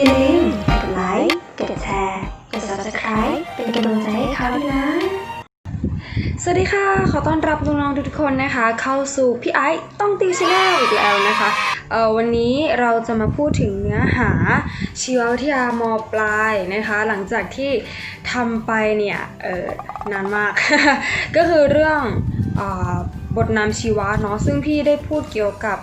อย่าลืมกดไลค์กดแชร์กด subscribe เป็นกำลังใจให้เขาด้วยนะ สวัสดีค่ะ ขอต้อนรับน้องๆทุกคนนะคะ เข้าสู่พี่ไอซ์ต้องตีชาแนลอีกแล้วนะคะเออวันนี้เราจะมาพูดถึงเนื้อหาชีววิทยามปลายนะคะ หลังจากที่ทำไปเนี่ยเออนานมาก ก็คือเรื่องบทนำชีวะเนาะซึ่งพี่ได้พูดเกี่ยวกับ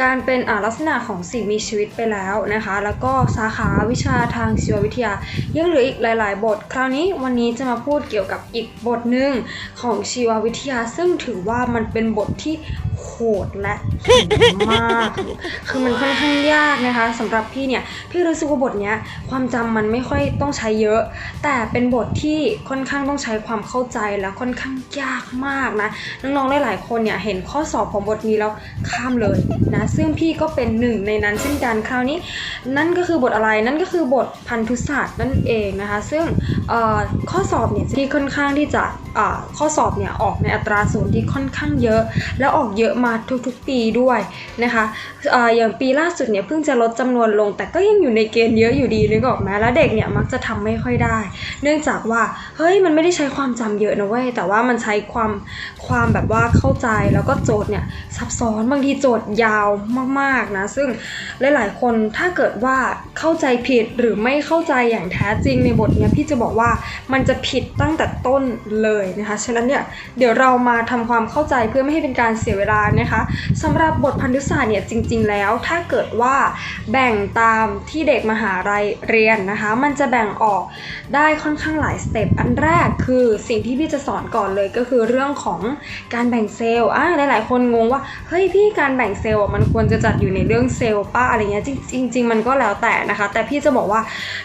การเป็นลักษณะของสิ่งมีชีวิตไปแล้วนะคะ แล้วก็สาขาวิชาทางชีววิทยา ยังเหลืออีกหลาย ๆ บท คราวนี้วันนี้จะมาพูดเกี่ยวกับอีกบทหนึ่งของชีววิทยา ซึ่งถือว่ามันเป็นบทที่โหดและเก่มาก คือมันค่อนข้างยากนะคะสำหรับพี่เนี่ย พี่รู้สึกว่าบทเนี้ยความจำมันไม่ค่อยต้องใช้เยอะ แต่เป็นบทที่ค่อนข้างต้องใช้ความเข้าใจและค่อนข้างยากมากนะ น้องๆ หลายๆ คนเนี่ยเห็นข้อสอบของบทนี้แล้วข้ามเลยนะซึ่งพี่ก็เป็นหนึ่งในนั้นเช่นกันคราวนี้ นั่นก็คือบทอะไรนั่นก็คือบทพันธุศาสตร์นั่นเองนะคะ ซึ่งข้อสอบเนี่ยที่ค่อนข้างที่จะข้อสอบเนี่ยออกในอัตราส่วนที่ค่อนข้างเยอะ แล้วออกเยอะมาทุกๆปีด้วยนะคะออย่างปีล่าสุดเนี่ยเพิ่งจะลดจำนวนลง แต่ก็ยังอยู่ในเกณฑ์เยอะอยู่ดีนึกออกไหมแล้วเด็กเนี่ยมักจะทำไม่ค่อยได้ เนื่องจากว่าเฮ้ยมันไม่ได้ใช้ความจำเยอะนะเว้ยแต่ว่ามันใช้ความความแบบว่าเข้าใจแล้วก็โจทย์เนี่ยซับซ้อนบางทีโจทย์ยาวมากๆนะซึ่งหลายๆคนถ้าเกิดว่าเข้าใจผิดหรือไม่เข้าใจอย่างแท้จริงในบทเนี้ยพี่จะบอกว่ามันจะผิดตั้งแต่ต้นเลยนะคะฉะนั้นเนี่ยเดี๋ยวเรามาทำความเข้าใจเพื่อไม่ให้เป็นการเสียเวลานะคะสำหรับบทพันธุศาสตร์เนี่ยจริง ๆ แล้วถ้าเกิดว่าแบ่งตามที่เด็กมหาลัยเรียนนะคะ มันจะแบ่งออกได้ค่อนข้างหลายสเต็ปอันแรกคือสิ่งที่พี่จะสอนก่อนเลยก็คือเรื่องของการแบ่งเซลล์อะหลายๆคนงงว่าเฮ้ยพี่การแบ่งเซลล์มันควรจะจัดอยู่ในเรื่องเซลล์ป้าอะไรเงี้ยจริงจริงๆมันก็แล้วแต่นะคะ แต่พี่จะบอกว่า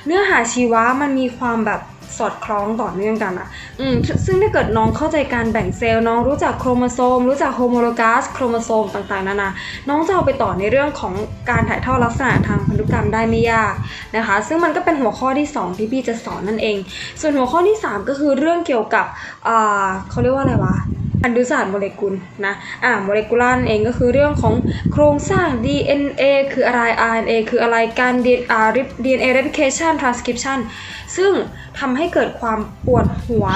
เนื้อหาชีวะมันมีความแบบ สอดคล้องต่อเนื่องกันอะอืม ซึ่งถ้าเกิดน้องเข้าใจการแบ่งเซลล์น้องรู้จักโครโมโซม รู้จักโฮโมโลกาสโครโมโซมต่างๆนานา น้องจะเอาไปต่อในเรื่องของการถ่ายทอดลักษณะทางพันธุกรรมได้ไม่ยากนะคะ ซึ่งมันก็เป็นหัวข้อที่ 2 ที่พี่จะสอนนั่นเอง ส่วนหัวข้อที่ 3 ก็คือเรื่องเกี่ยวกับอ่าเขาเรียกว่าอะไรวะ พันธุศาสตร์โมเลกุลนะ อ่า โมเลกุลานั่นเองก็คือเรื่องของโครงสร้าง DNA คืออะไร RNA คืออะไร การ DNA replication transcription ซึ่งทำให้เกิดความปวดหัว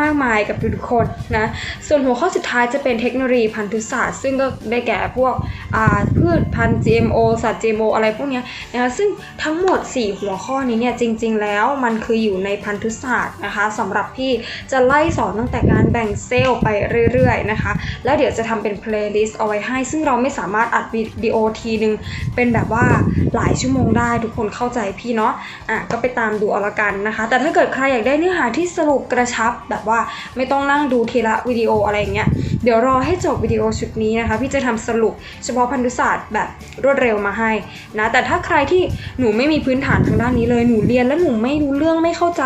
มากมายกับทุกคนนะ ส่วนหัวข้อสุดท้ายจะเป็นเทคโนโลยีพันธุศาสตร์ ซึ่งก็ได้แก่พวกอ่าพืชพันธุ์ GMO สัตว์ GMO อะไรพวกเนี้ยนะคะ ซึ่งทั้งหมด 4 หัวข้อนี้เนี่ยจริง ๆ แล้วมันคืออยู่ในพันธุศาสตร์นะคะสำหรับพี่จะไล่สอนตั้งแต่การแบ่งเซลล์ไปเรื่อยๆนะคะ แล้วเดี๋ยวจะทำเป็นเพลย์ลิสต์เอาไว้ให้ ซึ่งเราไม่สามารถอัดวิดีโอทีนึง เป็นแบบว่าหลายชั่วโมงได้ทุกคนเข้าใจพี่เนาะอะก็ไปตามดูเอาละกันนะคะ แต่ถ้าเกิดใครอยากได้เนื้อหาที่สรุปกระชับแบบว่าไม่ต้องนั่งดูทีละวิดีโออะไรอย่างเงี้ยเดี๋ยวรอให้จบวิดีโอชุดนี้นะคะ พี่จะทำสรุปเฉพาะพันธุศาสตร์แบบรวดเร็วมาให้นะแต่ถ้าใครที่หนูไม่มีพื้นฐานทางด้านนี้เลยหนูเรียนแล้วหนูไม่รู้เรื่องไม่เข้าใจ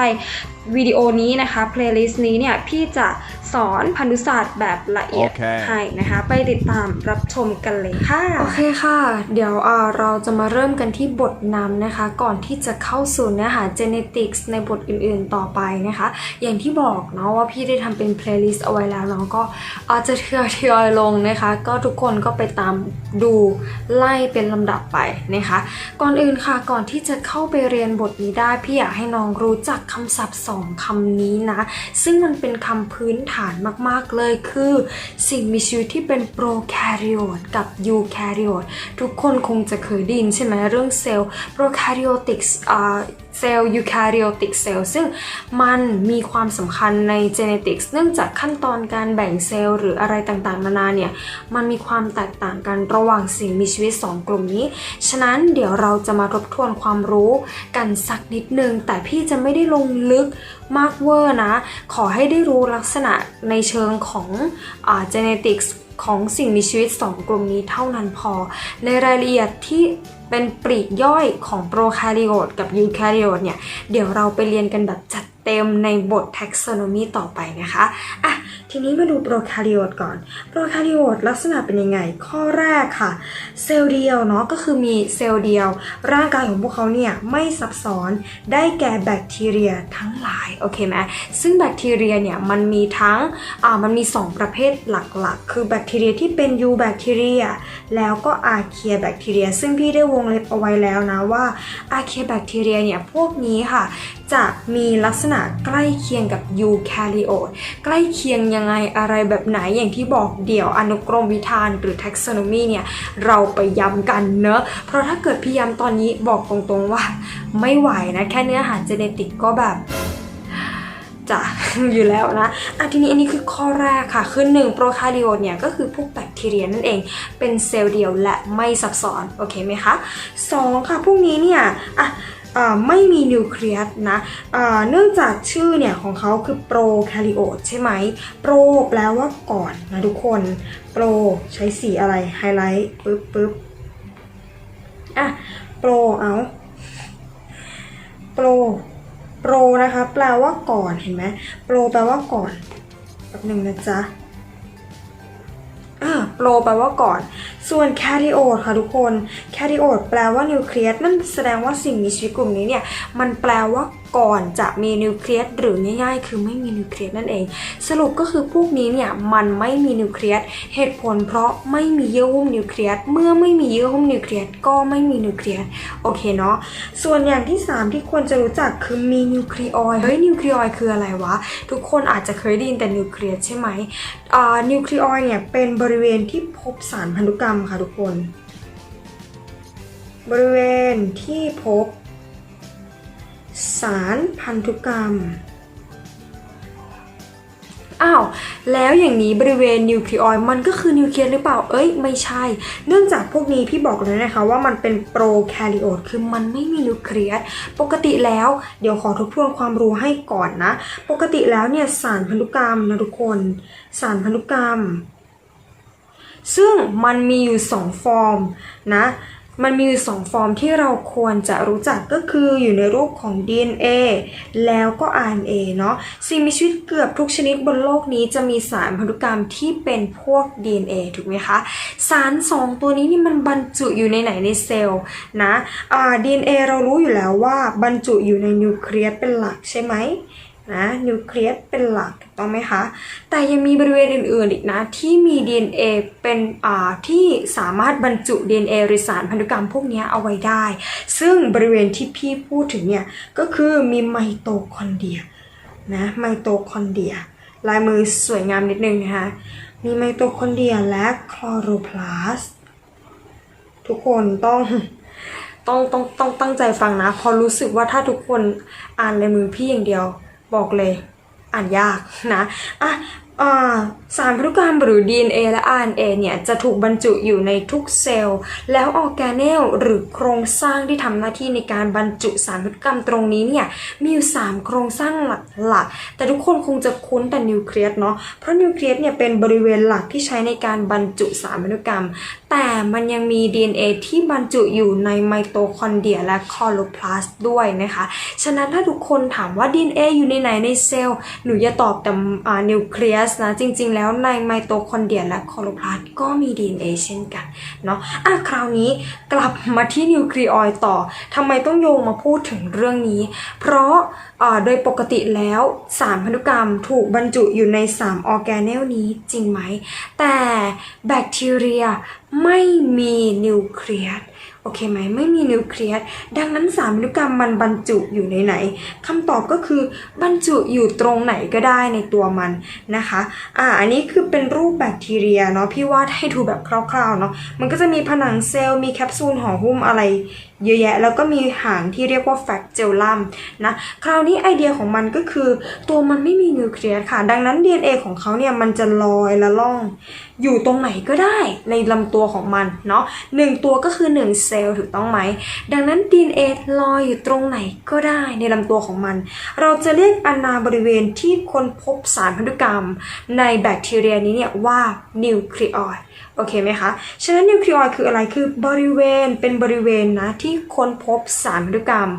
วิดีโอนี้นะคะเพลย์ลิสต์นี้เนี่ยพี่จะสอนพันธุศาสตร์แบบละเอียดโอเคให้นะคะ ไปติดตามรับชมกันเลยค่ะ โอเคค่ะ เดี๋ยวเอ่อเราจะมาเริ่มกันที่บทนำนะคะ ก่อนที่จะเข้าสู่เนื้อหา genetics ในบทอื่นๆต่อไปนะคะ อย่างที่บอกเนาะว่าพี่ได้ทำเป็น playlist เอาไว้แล้วแล้วก็อาจจะทยอยๆลงนะคะ ก็ทุกคนก็ไปตามดูไล่เป็นลำดับไปนะคะ ก่อนอื่นค่ะก่อนที่จะเข้าไปเรียนบทนี้ได้พี่อยากให้น้องรู้จักคำศัพท์สองคำนี้นะ ซึ่งมันเป็นคำพื้นฐานมากๆเลยคือ สิ่งมีชีวิตที่เป็นโปรแคริโอตกับยูแคริโอตทุกคนคงจะเคยได้ยินใช่ไหมเรื่องเซลล์โปรแคริโอติกส์ ซลล์ยูแคริโอติกเซลล์ซึ่งมันมีความสำคัญใน genetics เนื่องจากขั้นตอนการแบ่งเซลล์หรืออะไรต่างๆ นานาเนี่ย มันมีความแตกต่างกันระหว่างสิ่งมีชีวิต 2 กลุ่มนี้ ฉะนั้นเดี๋ยวเราจะมาทบทวนความรู้กันสักนิดนึง แต่พี่จะไม่ได้ลงลึกมากเวอร์นะ ขอให้ได้รู้ลักษณะในเชิงของอ่า genetics ของสิ่งมีชีวิต 2 กลุ่มนี้เท่านั้นพอ ในรายละเอียดที่ เป็นปลีกย่อยของโปรคาริโอตกับยูคาริโอตเนี่ย เดี๋ยวเราไปเรียนกันแบบจัด เต็มในบท taxonomy ต่อไปนะคะอะทีนี้มาดูโปรแคริโอตก่อน โปรแคริโอตลักษณะเป็นยังไง ข้อแรกค่ะ เซลล์เดียวเนาะก็คือมีเซลล์เดียว ร่างกายของพวกเขาเนี่ยไม่ซับซ้อนได้แก่แบคทีเรียทั้งหลายโอเคไหมซึ่งแบคทีเรียเนี่ยมันมีทั้งอ่ามันมี 2 ประเภทหลักๆ คือแบคทีเรียที่เป็นยูแบคทีเรียแล้วก็อาเคียแบคทีเรีย ซึ่งพี่ได้วงเล็บเอาไว้แล้วนะว่าอาเคียแบคทีเรียเนี่ยพวกนี้ค่ะ จะมีลักษณะณะใกล้เคียงกับยูแคริโอตใกล้เคียงยังไงอะไรแบบไหนอย่างที่บอกเดี๋ยวอนุกรมวิธานหรือ taxonomy เนี่ย เราไปย้ำกันเนอะ เพราะถ้าเกิดพี่ย้ำตอนนี้บอกตรงๆว่า ไม่ไหวนะ แค่เนื้อหาเจเนติกก็แบบจ้ะอยู่แล้วนะอะทีนี้อันนี้คือข้อแรกค่ะ คือหนึ่งโปรคาริโอตเนี่ยก็คือพวกแบคทีเรียนั่นเอง เป็นเซลล์เดียวและไม่ซับซ้อน โอเคไหมคะสองค่ะ พวกนี้เนี่ยอะ ไม่มีนิวเคลียสนะเนื่องจากชื่อเนี่ยของเขาคือโปรคาริโอตใช่ไหมโปรแปลว่าก่อนนะทุกคนโปรใช้สีอะไรไฮไลท์ปึ๊บปึ๊บอะโปรเอาโปรโปรนะคะแปลว่าก่อนเห็นไหมโปรแปลว่าก่อนแป๊บหนึ่งนะจ๊ะ อ่าโปรแปลว่าก่อน ส่วนแคทิโอดค่ะทุกคนแคทิโอดแปลว่านิวเคลียสนั่นแสดงว่าสิ่งมีชีวิตกลุ่มนี้เนี่ยมันแปลว่า ก่อนจะมีนิวเคลียสหรือง่ายๆ คือไม่มีนิวเคลียสนั่นเอง สรุปก็คือพวกนี้เนี่ยมันไม่มีนิวเคลียสเหตุผลเพราะไม่มีเยื่อหุ้มนิวเคลียสเมื่อไม่มีเยื่อหุ้มนิวเคลียสก็ไม่มีนิวเคลียสโอเคเนาะส่วนอย่างที่ 3 ที่ควรจะรู้จักคือมีนิวเคลียอยเฮ้ยนิวเคลียอยคืออะไรวะ ทุกคนอาจจะเคยได้ยินแต่นิวเคลียสใช่ไหมนิวเคลียอยเนี่ยเป็นบริเวณที่พบสารพันธุกรรมค่ะทุกคน บริเวณที่พบ สารพันธุกรรม อ้าว แล้วอย่างนี้บริเวณนิวเคลียอยมันก็คือนิวเคลียสหรือเปล่า เอ้ย ไม่ใช่ เนื่องจากพวกนี้พี่บอกเลยนะคะว่ามันเป็นโปรแคริโอตคือมันไม่มีนิวเคลียส ปกติแล้วเดี๋ยวขอทบทวนความรู้ให้ก่อนนะ ปกติแล้วเนี่ยสารพันธุกรรมนะทุกคน สารพันธุกรรมซึ่งมันมีอยู่ 2 ฟอร์มนะ มันมีอยู่2ฟอร์มที่เราควรจะรู้จักก็คืออยู่ในรูปของ DNA แล้วก็ RNA เนาะสิ่งมีชีวิตเกือบทุกชนิดบนโลกนี้จะมีสารพันธุกรรมที่เป็นพวก DNA ถูกไหมคะ สาร 2 ตัวนี้นี่มันบรรจุอยู่ในไหนในเซลล์นะอ่า DNA เรารู้อยู่แล้วว่าบรรจุอยู่ในนิวเคลียสเป็นหลักใช่ไหม นะนิวเคลียสเป็นหลักถูกต้องไหมคะ แต่ยังมีบริเวณอื่นๆอีกนะ ที่มี DNA เป็นอ่าที่สามารถบรรจุ DNA หรือสารพันธุกรรมพวกนี้เอาไว้ได้ ซึ่งบริเวณที่พี่พูดถึงเนี่ย ก็คือมีไมโตคอนเดียนะไมโตคอนเดีย ลายมือสวยงามนิดนึงนะคะ มีไมโตคอนเดียและคลอโรพลาสทุกคนต้องต้องต้องต้องตั้งใจฟังนะ พอรู้สึกว่าถ้าทุกคนอ่านลายมือพี่อย่างเดียว บอกเลยอ่านยากนะอะ สารพันธุกรรมหรือ DNA และ RNA เนี่ยจะถูกบรรจุอยู่ในทุกเซลล์ แล้วออร์แกเนลหรือโครงสร้างที่ทำหน้าที่ในการบรรจุสารพันธุกรรมตรงนี้เนี่ยมีอยู่ 3 โครงสร้างหลักๆ แต่ทุกคนคงจะคุ้นแต่นิวเคลียสเนาะเพราะนิวเคลียสเนี่ยเป็นบริเวณหลักที่ใช้ในการบรรจุสารพันธุกรรม แต่มันยังมี DNA ที่บรรจุอยู่ในไมโตคอนเดรียและคลอโรพลาสต์ด้วยนะคะฉะนั้นถ้าทุกคนถามว่า DNA อยู่ในไหนในเซลล์หนูอย่าตอบแต่นิวเคลียสนะจริง ๆ แล้วในไมโตคอนเดรียและคลอโรพลาสต์ก็มี DNA เช่นกันเนาะอะคราวนี้กลับมาที่นิวเคลียอยต่อทำไมต้องโยงมาพูดถึงเรื่องนี้ เพราะโดยปกติแล้วสารพันธุกรรมถูกบรรจุอยู่ใน 3 ออร์แกเนลนี้จริงไหม แต่แบคทีเรียไม่มีนิวเคลียส โอเคไหมไม่มีนิวเคลียสดังนั้นสารพันธุกรรมมันบรรจุอยู่ในไหนคำตอบก็คือบรรจุอยู่ตรงไหนก็ได้ในตัวมันนะคะอ่าอันนี้คือเป็นรูปแบคทีเรียเนาะพี่วาดให้ดูแบบคร่าวๆเนาะมันก็จะมีผนังเซลล์มีแคปซูลห่อหุ้มอะไร เยอะแยะ แล้วก็มีหางที่เรียกว่าแฟกเจลลัมนะคราวนี้ไอเดียของมันก็คือ ตัวมันไม่มีนิวเคลียสค่ะ ดังนั้น DNA ของเขาเนี่ยมันจะลอยละล่อง อยู่ตรงไหนก็ได้ในลำตัวของมันเนาะหนึ่งตัวก็คือ 1 เซลล์ถูกต้องไหม ดังนั้น DNA ลอยอยู่ตรงไหนก็ได้ในลำตัวของมัน เราจะเรียกอนาบริเวณที่คนพบสารพันธุกรรม ในแบคทีเรียนี้เนี่ยว่านิวเคลียอยโอเคไหมคะ ฉะนั้นนิวเคลียอยคืออะไร คือบริเวณเป็นบริเวณนะที่ค้นพบสารพันธุกรรม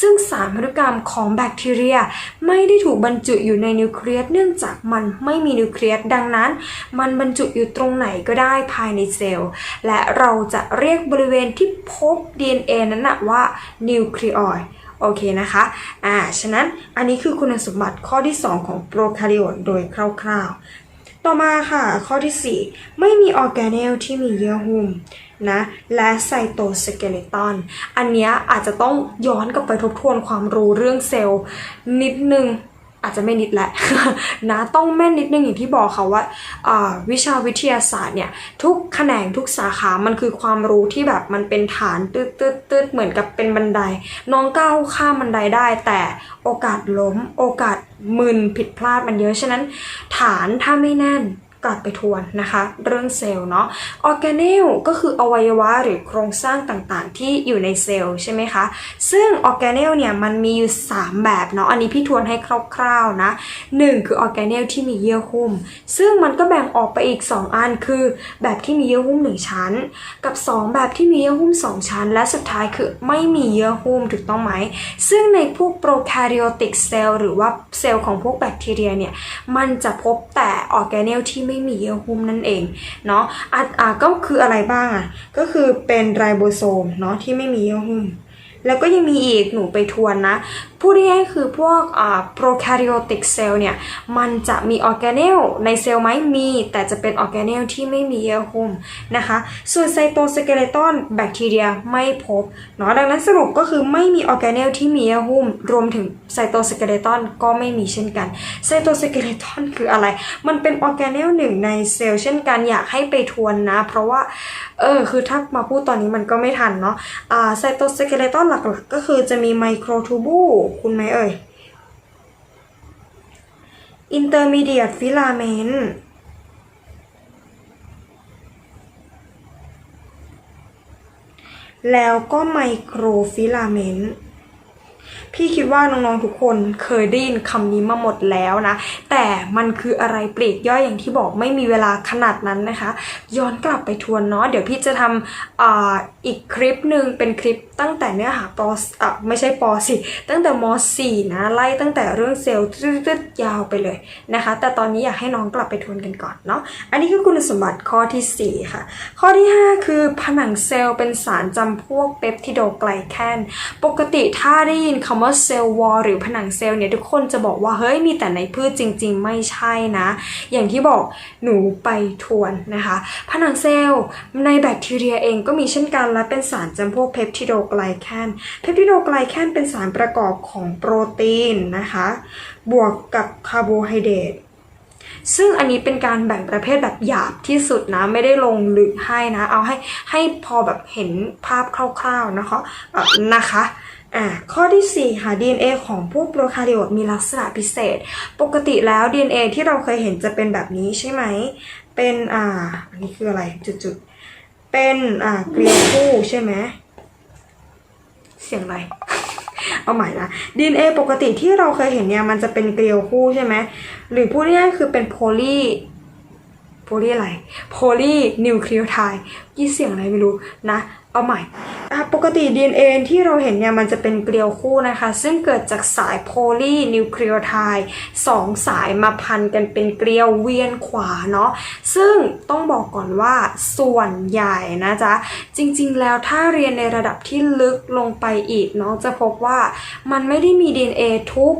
ซึ่งสารพันธุกรรมของแบคทีเรีย ไม่ได้ถูกบรรจุอยู่ในนิวเคลียสเนื่องจากมันไม่มีนิวเคลียสดังนั้น มันบรรจุอยู่ตรงไหนก็ได้ภายในเซลล์ และเราจะเรียกบริเวณที่พบ DNA นั้นนะว่านิวเคลียอยโอเคนะคะ อ่า ฉะนั้นอันนี้คือคุณสมบัติข้อที่ 2 ของโปรคาริโอตโดยคร่าวๆ ต่อมาค่ะ ข้อที่ 4 ไม่มีออร์แกเนลที่มีเยื่อหุ้มนะและไซโตสเกเลตันอันนี้อาจจะต้องย้อนกลับไปทบทวนความรู้เรื่องเซลล์นิดนึง อาจจะไม่นิดแหละนะต้องแม่นนิดนึงอย่างที่บอกค่ะว่าวิชาวิทยาศาสตร์เนี่ยทุกแขนงทุกสาขา มันคือความรู้ที่แบบมันเป็นฐานตืดตืดตืดเหมือนกับเป็นบันได น้องก้าวข้ามบันไดได้ แต่โอกาสล้ม โอกาสมึนผิดพลาดมันเยอะ ฉะนั้นฐานถ้าไม่แน่น กลับไปทวนนะคะ เรื่องเซลล์เนาะออร์แกเนลก็คืออวัยวะหรือโครงสร้างต่างๆ ที่อยู่ในเซลล์ใช่ไหมคะ ซึ่งออร์แกเนลเนี่ยมันมีอยู่ 3 แบบเนาะอันนี้พี่ทวนให้คร่าวๆนะ 1 คือออร์แกเนลที่มีเยื่อหุ้ม ซึ่งมันก็แบ่งออกไปอีก 2 อันคือแบบที่มีเยื่อหุ้ม 1 ชั้น กับ 2 แบบที่มีเยื่อหุ้ม 2 ชั้น และสุดท้ายคือไม่มีเยื่อหุ้มถูกต้องไหม ซึ่งในพวกโปรแคริโอติกเซลล์หรือว่าเซลล์ของพวกแบคทีเรียเนี่ยมันจะพบแต่ออร์แกเนลที่ไไม่มีเยื่อหุ้มนั่นเองเนาะอะอะก็คืออะไรบ้างอะก็คือเป็นไรโบโซมเนาะที่ไม่มีเยื่อหุ้มแล้วก็ยังมีอีกหนูไปทวนนะ พูดง่ายๆคือพวกอ่าโปรแคริโอติกเซลล์เนี่ยมันจะมีออร์แกเนลในเซลล์ไหมมี แต่จะเป็นออร์แกเนลที่ไม่มีเยื่อหุ้มนะคะ ส่วนไซโตสเกเลตอนแบคทีเรียไม่พบเนาะดังนั้นสรุปก็คือไม่มีออร์แกเนลที่มีเยื่อหุ้ม รวมถึงไซโตสเกเลตอนก็ไม่มีเช่นกันไซโตสเกเลตอนคืออะไร มันเป็นออร์แกเนลหนึ่งในเซลล์เช่นกันอยากให้ไปทวนนะ เพราะว่าเออคือถ้ามาพูดตอนนี้มันก็ไม่ทันเนาะอ่าไซโตสเกเลตอนหลักๆ ก็คือจะมีไมโครทูบูคุณไหมเอ่ยอินเตอร์มีเดียตฟิลาเมนต์แล้วก็ไมโครฟิลาเมนต์ พี่คิดว่าน้องๆทุกคนเคยได้ยินคำนี้มาหมดแล้วนะ แต่มันคืออะไรปลีกย่อยอย่างที่บอกไม่มีเวลาขนาดนั้นนะคะ ย้อนกลับไปทวนเนาะเดี๋ยวพี่จะทำออีกคลิปหนึ่งเป็นคลิปตั้งแต่เนื้อหาปอะไม่ใช่ปอสิตั้งแต่ม .4 นะไล่ตั้งแต่เรื่องเซลล์ตืดๆยาวไปเลยนะคะ แต่ตอนนี้อยากให้น้องกลับไปทวนกันก่อนเนาะอันนี้คือคุณสมบัติข้อทีสี่4 ค่ะ ข้อที่ 5 คือผนังเซลล์เป็นสารจำพวกเปปทิโดไกลแคนปกติถ้าได้ยินคำว่าเซลล์วอลหรือผนังเซลล์เนี่ยทุกคนจะบอกว่าเฮ้ยมีแต่ในพืชจริง ๆ ไม่ใช่นะ อย่างที่บอกหนูไปทวนนะคะ ผนังเซลล์ในแบคทีเรียเองก็มีเช่นกันและเป็นสารจำพวกเพปทิโดไกลแคนเพปทิโดไกลแคนเป็นสารประกอบของโปรตีนนะคะ บวกกับคาร์โบไฮเดรตซึ่งอันนี้เป็นการแบ่งประเภทแบบหยาบที่สุดนะ ไม่ได้ลงลึกให้นะ เอาให้ให้พอแบบเห็นภาพคร่าวๆนะคะนะคะ อ่าข้อที่ 4 ค่ะ DNA ของพวกโปรคาริโอตมีลักษณะพิเศษ ปกติแล้ว DNA ที่เราเคยเห็นจะเป็นแบบนี้ใช่ไหม เป็นอ่าอันนี้คืออะไรจุดๆ เป็นอ่าเกลียวคู่ใช่ไหม เสียงอะไร เอาใหม่นะ DNA ปกติที่เราเคยเห็นเนี่ยมันจะเป็นเกลียวคู่ใช่ไหม หรือพูดง่ายๆคือเป็นโพลีโพลีอะไร โพลีนิวคลีโอไทด์ยี่เสียงอะไรไม่รู้นะ เอาใหม่ปกติ DNA ที่เราเห็นเนี่ยมันจะเป็นเกลียวคู่นะคะ ซึ่งเกิดจากสายโพลีนิวคลีโอไทด์สองสายมาพันกันเป็นเกลียวเวียนขวาเนาะซึ่งต้องบอกก่อนว่าส่วนใหญ่นะจ๊ะ จริงๆแล้วถ้าเรียนในระดับที่ลึกลงไปอีกน้องจะพบว่ามันไม่ได้มี DNA ทุก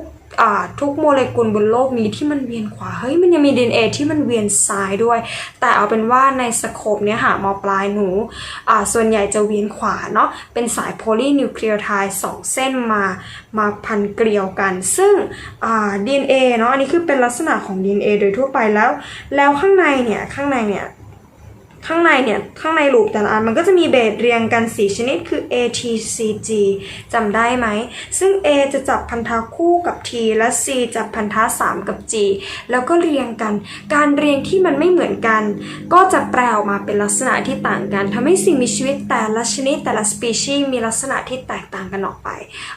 ทุกโมเลกุลบนโลกนี้ที่มันเวียนขวา เฮ้ยมันยังมี DNA ที่มันเวียนซ้ายด้วย แต่เอาเป็นว่าในสโคปเนี้ยหามอปลายหนูส่วนใหญ่จะเวียนขวาเนาะเป็นสายโพลีนิวคลีโอไทด์สองเส้นมามาพันเกลียวกัน ซึ่งอ่า DNA เนาะอันนี้คือเป็นลักษณะของ DNA โดยทั่วไปแล้ว แล้วข้างในเนี่ยข้างในเนี่ย ข้างในเนี่ย ข้างในลูปแต่ละอันมันก็จะมีเบสเรียงกัน 4 ชนิดคือ A T C G จำได้ไหม ซึ่ง A จะจับพันธะคู่กับ T และ C จับพันธะ 3 กับ G แล้วก็เรียงกัน การเรียงที่มันไม่เหมือนกัน ก็จะแปลออกมาเป็นลักษณะที่ต่างกันทำให้สิ่งมีชีวิตแต่ละชนิดแต่ละสปีชีส์มีลักษณะที่แตกต่างกันออกไป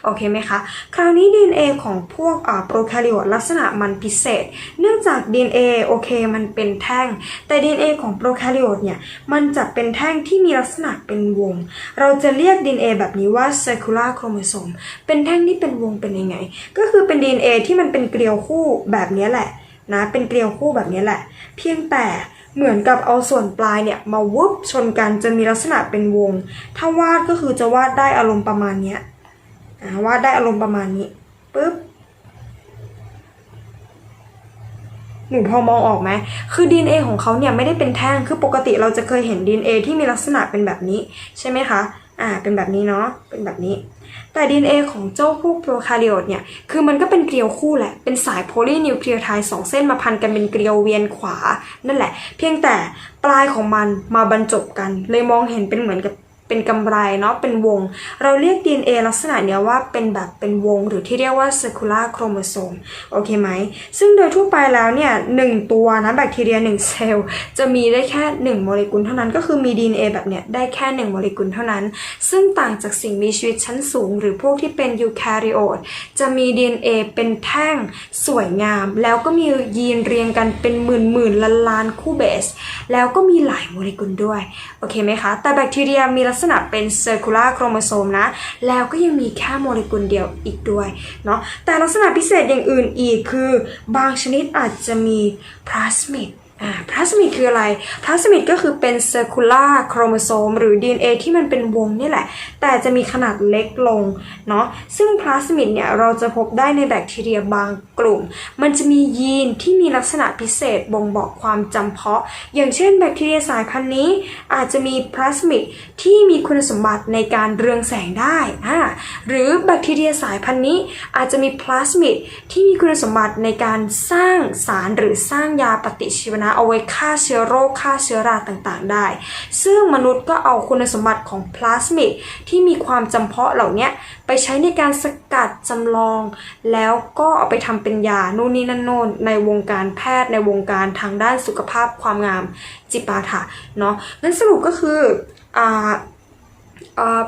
โอเคไหมคะ คราวนี้ DNA ของพวกโปรแคริโอตลักษณะมันพิเศษ เนื่องจาก DNA โอเคมันเป็นแท่ง แต่ DNA ของโปรแคริโอตเนี่ยมันจะเป็นแท่งที่มีลักษณะเป็นวง เราจะเรียก DNA แบบนี้ว่า circular chromosome เป็นแท่งที่เป็นวงเป็นยังไง ก็คือเป็น DNA ที่มันเป็นเกลียวคู่แบบนี้แหละนะเป็นเกลียวคู่แบบนี้แหละ เพียงแต่เหมือนกับเอาส่วนปลายเนี่ยมาวุบชนกันจนมีลักษณะเป็นวง ถ้าวาดก็คือจะวาดได้อารมณ์ประมาณนี้วาดได้อารมณ์ประมาณนี้ปึ๊บ หนูพอมองออกไหมคือ DNA ของเขาเนี่ยไม่ได้เป็นแท่ง คือปกติเราจะเคยเห็น DNA ที่มีลักษณะเป็นแบบนี้ใช่ไหมคะ อ่า เป็นแบบนี้เนาะ เป็นแบบนี้ แต่ DNA ของเจ้าพวกโปรคาริโอตเนี่ย คือมันก็เป็นเกลียวคู่แหละ เป็นสายโพลีนิวเคลียไทด์สองเส้นมาพันกันเป็นเกลียวเวียนขวา นั่นแหละ เพียงแต่ปลายของมันมาบรรจบกัน เลยมองเห็นเป็นเหมือนกับ เป็นกำไรเนาะเป็นวง เราเรียก DNA ลักษณะเนี้ยว่าเป็นแบบเป็นวง หรือที่เรียกว่า circular chromosome โอเคไหม ซึ่งโดยทั่วไปแล้วเนี่ยหนึ่งตัวนะแบคทีเรียหนึ่งเซลล์ จะมีได้แค่หนึ่งโมเลกุลเท่านั้นก็คือมี DNA แบบเนี้ยได้แค่หนึ่งโมเลกุลเท่านั้น ซึ่งต่างจากสิ่งมีชีวิตชั้นสูง หรือพวกที่เป็นยูแคริโอตจะมี DNA เป็นแท่งสวยงาม แล้วก็มียีนเรียงกันเป็นหมื่นหมื่นล้านล้านคู่เบส แล้วก็มีหลายโมเลกุลด้วยโอเคไหมคะแต่แบคทีเรียมีลักกษณะเป็นเซอร์คูลาร์โครโมโซมนะ แล้วก็ยังมีแค่โมเลกุลเดียวอีกด้วยเนาะแต่ลักษณะพิเศษอย่างอื่นอีกคือ บางชนิดอาจจะมีพลาสมิด พลาสมิดคืออะไร พลาสมิดก็คือเป็น circular chromosome หรือ DNA ที่มันเป็นวงนี่แหละ แต่จะมีขนาดเล็กลงเนาะ ซึ่งพลาสมิดเนี่ยเราจะพบได้ในแบคทีเรียบางกลุ่ม มันจะมียีนที่มีลักษณะพิเศษบ่งบอกความจำเพาะ อย่างเช่นแบคทีเรียสายพันธุ์นี้ อาจจะมีพลาสมิดที่มีคุณสมบัติในการเรืองแสงได้อ่าหรือแบคทีเรียสายพันธุ์นี้ อาจจะมีพลาสมิดที่มีคุณสมบัติในการสร้างสารหรือสร้างยาปฏิชีวนะเอาไว้ฆ่าเชื้อโรคฆ่าเชื้อราต่างๆ ได้ ซึ่งมนุษย์ก็เอาคุณสมบัติของพลาสมิดที่มีความจำเพาะเหล่านี้ไปใช้ในการสกัดจำลอง แล้วก็เอาไปทำเป็นยานู่นนี่นั่นโน่นในวงการแพทย์ในวงการทางด้านสุขภาพความงามจิปาถะเนาะงั้นสรุปก็คืออ่า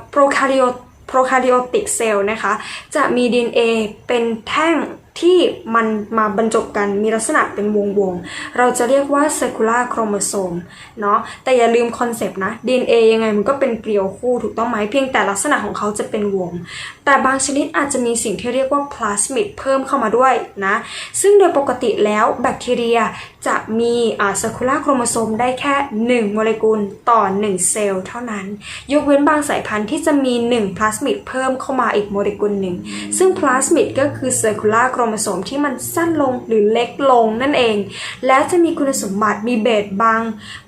โปรคาริโอโปรคาริโอติกเซลล์นะคะ จะมี DNA เป็นแท่ง ที่มันมาบรรจบกันมีลักษณะเป็นวงวงๆเราจะเรียกว่า circular chromosome เนาะแต่อย่าลืมคอนเซปต์นะ DNA ยังไงมันก็เป็นเกลียวคู่ถูกต้องไหมเพียงแต่ลักษณะของเขาจะเป็นวง แต่บางชนิดอาจจะมีสิ่งที่เรียกว่าพลาสมิดเพิ่มเข้ามาด้วยนะ ซึ่งโดยปกติแล้วแบคทีเรียจะมีอ่า circular chromosome ได้แค่ 1 โมเลกุลต่อ 1 เซลล์เท่านั้น ยกเว้นบางสายพันธุ์ที่จะมี1พลาสมิดเพิ่มเข้ามาอีกโมเลกุลหนึ่งซึ่งพลาสมิดก็คือ circular chromosome ที่มันสั้นลงหรือเล็กลงนั่นเอง และจะมีคุณสมบัติมีเบสบาง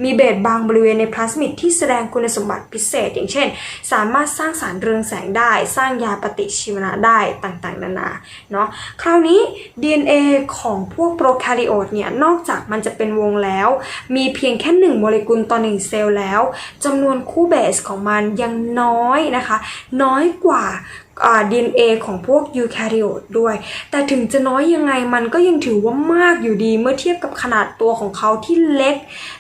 มีเบสบางบริเวณในพลาสมิดที่แสดงคุณสมบัติพิเศษ อย่างเช่น สามารถสร้างสารเรืองแสงได้ สร้างยาปฏิชีวนะได้ต่างๆ นานาเนาะคราวนี้ DNA ของพวกโปรแคริโอตเนี่ยนอกจากมันจะเป็นวงแล้ว มีเพียงแค่1โมเลกุลต่อ1เซลล์แล้วจำนวนคู่เบสของมันยังน้อยนะคะ น้อยกว่า ดีเอ่า DNA ของพวกยูแคริโอตด้วย แต่ถึงจะน้อยยังไงมันก็ยังถือว่ามากอยู่ดีเมื่อเทียบกับขนาดตัวของเขาที่เล็ก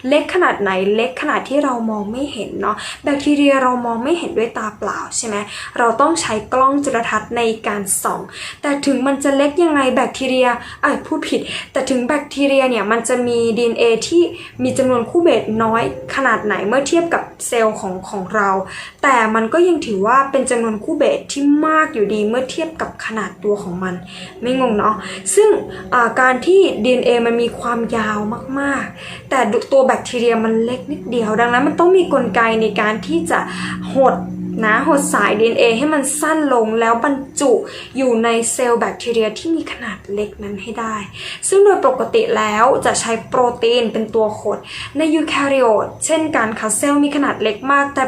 เล็กขนาดไหนเล็กขนาดที่เรามองไม่เห็นเนาะแบคทีเรียเรามองไม่เห็นด้วยตาเปล่าใช่ไหมเราต้องใช้กล้องจุลทรรศน์ในการส่อง แต่ถึงมันจะเล็กยังไงแบคทีเรียอะพูดผิด แต่ถึงแบคทีเรียเนี่ยมันจะมี DNA ที่มีจำนวนคู่เบสน้อยขนาดไหนเมื่อเทียบกับเซลล์ของของเรา แต่มันก็ยังถือว่าเป็นจำนวนคู่เบสที่มากากอยู่ดีเมื่อเทียบกับขนาดตัวของมัน ไม่งงเนาะซึ่งาการที่ DNA มันมีความยาวมากๆ แต่ตัวแบคทีเรียมันเล็กนิดเดียว ดังนั้นมันต้องมีกลไกในการที่จะหด นะหดสาย DNA ให้มันสั้นลงแล้วบรรจุอยู่ในเซลล์แบคทีเรียที่มีขนาดเล็กนั้นให้ได้ ซึ่งโดยปกติแล้วจะใช้โปรตีนเป็นตัวขด ในยูแคริโอตเช่นกันค่ะเซลล์มีขนาดเล็กมาก แต่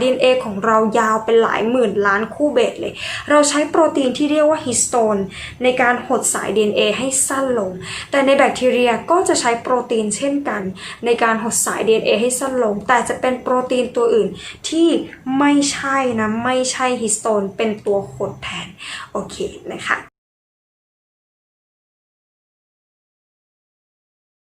DNA ของเรายาวเป็นหลายหมื่นล้านคู่เบสเลย เราใช้โปรตีนที่เรียกว่าฮิสโตนในการหดสาย DNA ให้สั้นลง แต่ในแบคทีเรียก็จะใช้โปรตีนเช่นกัน ในการหดสาย DNA ให้สั้นลง แต่จะเป็นโปรตีนตัวอื่นที่ไม่ใช่ช่นะ ไม่ใช่ฮิสโตนเป็นตัวขดแทน โอเคนะคะ